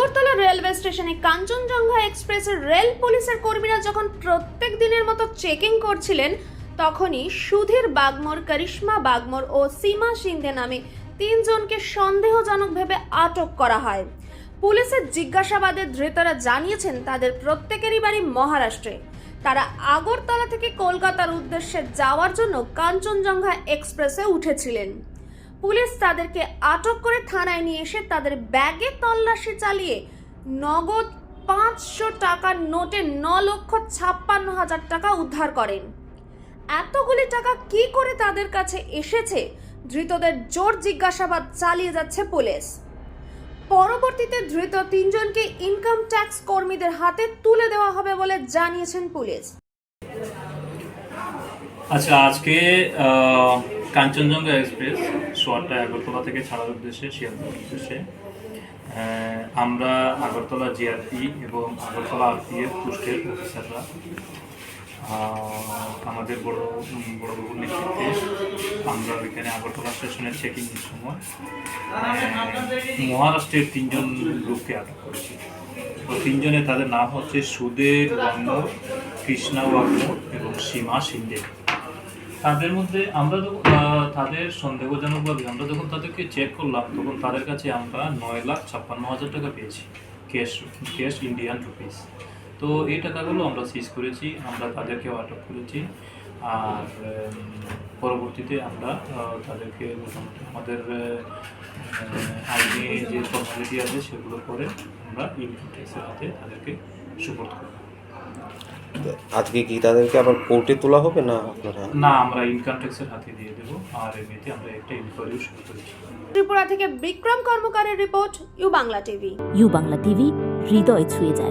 Agartala railway স্টেশনে কাঞ্চনজঙ্ঘা এক্সপ্রেসের rail পুলিশের কর্মীরা যখন প্রত্যেক দিনের মতো চেকিং করছিলেন, তখনই সুধীর বাগমোর, করিশ্মা বাগমোর ও সীমা সিন্ধে নামে তিনজনকে সন্দেহজনক ভেবে আটক করা হয়। পুলিশের জিজ্ঞাসাবাদে ধৃতরা জানিয়েছেন, তাদের প্রত্যেকেরই বাড়ি মহারাষ্ট্রে। তারা আগরতলা থেকে কলকাতার উদ্দেশ্যে যাওয়ার জন্য কাঞ্চনজঙ্ঘা এক্সপ্রেসে উঠেছিলেন। পুলিশ তাদেরকে আটক করে থানায় নিয়ে এসে তাদের ব্যাগে তল্লাশি চালিয়ে নগদ পাঁচশো টাকার নোটে ন লক্ষ ছাপ্পান্ন হাজার টাকা উদ্ধার করেন। এতগুলি টাকা কি করে তাদের কাছে এসেছে? ধৃতদের জোর জিজ্ঞাসাবাদ চালিয়ে যাচ্ছে পুলিশ। পরবর্তীতে ধৃত তিনজনকে ইনকাম ট্যাক্স কর্মীদের হাতে তুলে দেওয়া হবে বলে জানিয়েছেন পুলিশ। আচ্ছা আজকে কাঞ্চনজঙ্ঘা এক্সপ্রেস সোয়ারটা আগরতলা থেকে ছাড়ার উদ্দেশ্যে শিয়ালদার উদ্দেশ্যে। আমরা আগরতলা জিআরপি এবং আগরতলা আরপিএফ পোস্টের অফিসাররা আমাদের বড় বড় বাবুর নেতৃত্বে আমরা এখানে আগরতলা স্টেশনের চেকিং এর সময় মহারাষ্ট্রের তিনজন লোককে আটক করেছি। তো তিনজনে তাদের নাম হচ্ছে সুদেব ওয়াংমোর কৃষ্ণা ওয়াংমোর এবং সীমা সিন্ধে তাদের মধ্যে আমরা তাদের সন্দেহজনকভাবে আমরা যখন তাদেরকে চেক করলাম, তখন তাদের কাছে আমরা নয় লাখ ছাপ্পান্ন হাজার টাকা পেয়েছি ক্যাশ ক্যাশ ইন্ডিয়ান রুপিস তো এই টাকাগুলো আমরা সিজ করেছি, আমরা তাদেরকেও আটক করেছি, আর পরবর্তীতে আমরা তাদেরকে মোটামুটি আমাদের আইনি যে ফর্মালিটি আছে সেগুলো করে আমরা ইনকাম ট্যাক্সের হাতে তাদেরকে সুপোর্ট করব। আজকে কি তাদেরকে আবার কোর্টে তোলা হবে না আপনারা? না আমরা ইনকাম ট্যাক্সের হাতে দিয়ে দেব। আর এমনিতে আমরা একটা ইনকোয়ারি শুরু করেছি ত্রিপুরা থেকে Bikram কর্মকারের report U Bangla TV. U Bangla TV হৃদয় ছুঁয়ে যায়।